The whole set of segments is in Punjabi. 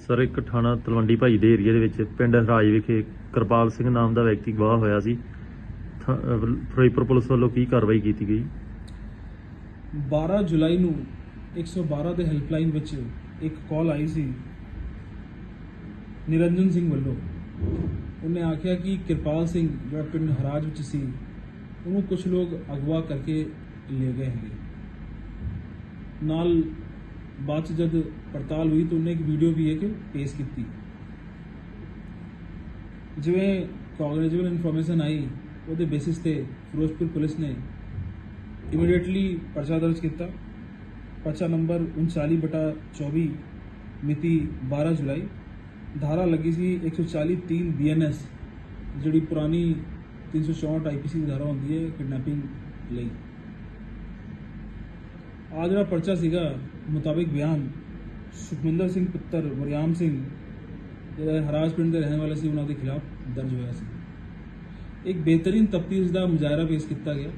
ਸਰ, ਇੱਕ ਥਾਣਾ ਤਲਵੰਡੀ ਭਾਈ ਦੇ ਏਰੀਆ ਦੇ ਵਿੱਚ ਪਿੰਡ ਹਰਾਜ ਵਿਖੇ ਕਿਰਪਾਲ ਸਿੰਘ ਨਾਮ ਦਾ ਵਿਅਕਤੀ ਗਵਾਹ ਹੋਇਆ ਸੀ। ਫਿਰੋਜ਼ਪੁਰ ਪੁਲਿਸ ਵੱਲੋਂ ਕੀ ਕਾਰਵਾਈ ਕੀਤੀ ਗਈ? 12 ਜੁਲਾਈ ਨੂੰ 112 ਦੇ ਹੈਲਪਲਾਈਨ ਵਿੱਚ ਇੱਕ ਕਾਲ ਆਈ ਸੀ ਨਿਰੰਜਨ ਸਿੰਘ ਵੱਲੋਂ। ਉਹਨੇ ਆਖਿਆ ਕਿ ਕਿਰਪਾਲ ਸਿੰਘ ਜਿਹੜਾ ਪਿੰਡ ਹਰਾਜ ਵਿੱਚ ਸੀ, ਉਹਨੂੰ ਕੁਝ ਲੋਕ ਅਗਵਾ ਕਰਕੇ ਲੈ ਗਏ ਹੈਗੇ। ਨਾਲ ਬਾਅਦ 'ਚ ਜਦ ਪੜਤਾਲ ਹੋਈ ਤਾਂ ਉਹਨੇ ਇੱਕ ਵੀਡੀਓ ਵੀ ਹੈ ਕਿ ਪੇਸ਼ ਕੀਤੀ। ਜਿਵੇਂ ਕਾਗਰੇਜੂਅਲ ਇਨਫੋਰਮੇਸ਼ਨ ਆਈ, ਉਹਦੇ ਬੇਸਿਸ ਤੇ ਫਿਰੋਜ਼ਪੁਰ ਪੁਲਿਸ ਨੇ ਇਮੀਡੀਏਟਲੀ ਪਰਚਾ ਦਰਜ ਕੀਤਾ। ਪਰਚਾ ਨੰਬਰ 39 ਬਟਾ 24 ਮਿਤੀ 12 ਜੁਲਾਈ। ਧਾਰਾ ਲੱਗੀ ਸੀ 140 3 ਬੀਐਨਐਸ ਜਿਹੜੀ ਪੁਰਾਣੀ 364 ਆਈਪੀਸੀ ਦੀ ਧਾਰਾ ਹੁੰਦੀ ਹੈ ਕਿਡਨੈਪਿੰਗ ਲਈ। ਆ ਜਿਹੜਾ ਪਰਚਾ ਸੀਗਾ ਮੁਤਾਬਿਕ ਬਿਆਨ ਸੁਖਮਿੰਦਰ ਸਿੰਘ ਪੁੱਤਰ ਵਰਿਆਮ ਸਿੰਘ ਜਿਹੜੇ ਹਰਾਜ ਪਿੰਡ ਦੇ ਰਹਿਣ ਵਾਲੇ ਸੀ ਉਹਨਾਂ ਦੇ ਖਿਲਾਫ ਦਰਜ ਹੋਇਆ ਸੀ ਇੱਕ ਬਿਹਤਰੀਨ ਤਫਤੀਸ਼ ਦਾ ਮੁਜ਼ਾਹਰਾ ਪੇਸ਼ ਕੀਤਾ ਗਿਆ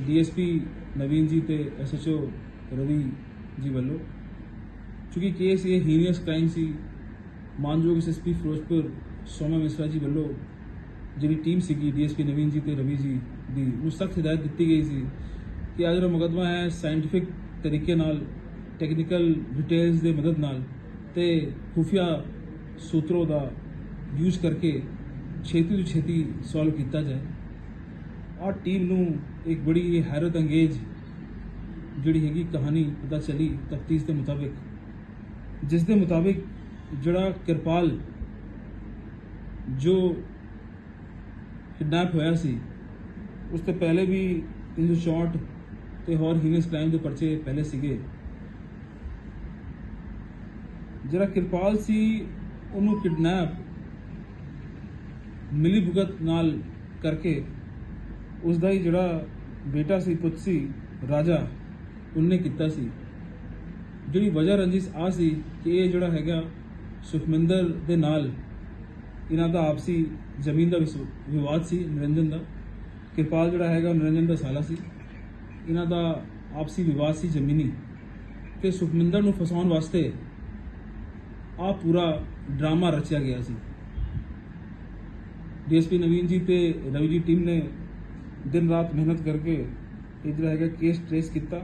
ਡੀਐਸਪੀ ਨਵੀਨ ਜੀ ਤੇ ਐਸਐਚਓ ਰਵੀ ਜੀ ਵੱਲੋਂ ਕਿਉਂਕਿ ਕੇਸ ਇਹ ਹੀਨੀਅਸ ਕ੍ਰਾਈਮ ਸੀ ਮਾਨਯੋਗ ਐਸਐਸਪੀ ਫਿਰੋਜ਼ਪੁਰ ਸੋਮਾ ਮਿਸਰਾ ਜੀ ਵੱਲੋਂ ਜਿਹੜੀ ਟੀਮ ਸੀਗੀ ਡੀਐਸਪੀ ਨਵੀਨ ਜੀ ਤੇ ਰਵੀ ਜੀ ਦੀ ਨੂੰ ਸਖਤ ਹਦਾਇਤ ਦਿੱਤੀ ਗਈ ਸੀ ਕਿ ਆ ਜਿਹੜਾ ਮੁਕੱਦਮਾ ਹੈ ਸਾਇੰਟੀਫਿਕ ਤਰੀਕੇ ਨਾਲ ਟੈਕਨੀਕਲ ਡਿਟੇਲਸ ਦੇ ਮਦਦ ਨਾਲ, ਤੇ ਖੁਫੀਆ ਸੂਤਰੋਂ ਦਾ ਯੂਜ਼ ਕਰਕੇ ਛੇਤੀ ਤੋਂ ਛੇਤੀ ਸੋਲਵ ਕੀਤਾ ਜਾਏ। ਆ ਟੀਮ ਨੂੰ ਇੱਕ ਬੜੀ ਹੈਰਤ ਅੰਗੇਜ ਜਿਹੜੀ ਹੈਗੀ ਕਹਾਣੀ ਪਤਾ ਚਲੀ ਤਫਤੀਸ਼ ਦੇ ਮੁਤਾਬਿਕ, ਜਿਸ ਦੇ ਮੁਤਾਬਿਕ ਜਿਹੜਾ ਕਿਰਪਾਲ ਜੋ ਕਿਡਨੈਪ ਹੋਇਆ ਸੀ, ਉਸ ਤੋਂ ਪਹਿਲੇ ਵੀ 364 ਤੇ ਹੋਰ ਹੀਨਸ ਕ੍ਰਾਈਮ ਦੇ ਪਰਚੇ ਪਹਿਲੇ ਸੀਗੇ। ਜਿਹੜਾ ਕਿਰਪਾਲ ਸੀ, ਉਹਨੂੰ ਕਿਡਨੈਪ ਮਿਲੀ ਭੁਗਤ ਨਾਲ ਕਰਕੇ ਉਸ ਦਾ ਹੀ ਜਿਹੜਾ ਬੇਟਾ ਸੀ, ਪੁੱਤ ਸੀ, ਰਾਜਾ, ਉਹਨੇ ਕੀਤਾ ਸੀ। ਜਿਹੜੀ ਵਜ੍ਹਾ ਰੰਜਿਸ਼ ਆ ਸੀ ਕਿ ਇਹ ਜਿਹੜਾ ਹੈਗਾ ਸੁਖਮਿੰਦਰ ਦੇ ਨਾਲ ਇਹਨਾਂ ਦਾ ਆਪਸੀ ਜ਼ਮੀਨ ਦਾ ਵਿਸ- ਵਿਵਾਦ ਸੀ, ਨਿਰੰਜਨ ਦਾ। ਕਿਰਪਾਲ ਜਿਹੜਾ ਹੈਗਾ ਨਿਰੰਜਨ ਦਾ ਸਾਲਾ ਸੀ। ਇਹਨਾਂ ਦਾ ਆਪਸੀ ਵਿਵਾਦ ਸੀ ਜ਼ਮੀਨੀ ਤੇ ਸੁਖਮਿੰਦਰ ਨੂੰ ਫਸਾਉਣ ਵਾਸਤੇ ਆ ਪੂਰਾ ਡਰਾਮਾ ਰਚਿਆ ਗਿਆ ਸੀ। ਡੀਐਸਪੀ ਨਵੀਨ ਜੀ ਤੇ ਰਵੀ ਜੀ ਟੀਮ ਨੇ ਦਿਨ ਰਾਤ ਮਿਹਨਤ ਕਰਕੇ ਇਹ ਜਿਹੜਾ ਹੈਗਾ ਕੇਸ ਟ੍ਰੇਸ ਕੀਤਾ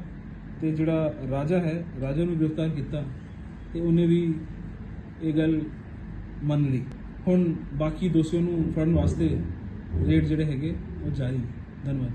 ਤੇ ਜਿਹੜਾ ਰਾਜਾ ਹੈ, ਰਾਜਾ ਨੂੰ ਗ੍ਰਿਫਤਾਰ ਕੀਤਾ ਤੇ ਉਹਨੇ ਵੀ ਇਹ ਗੱਲ ਮੰਨ ਲਈ। ਹੁਣ ਬਾਕੀ ਦੋਸ਼ੀਆਂ ਨੂੰ ਫੜਨ ਵਾਸਤੇ ਰੇਡ ਜਿਹੜੇ ਹੈਗੇ ਉਹ ਜਾਰੀ ਧੰਨਵਾਦ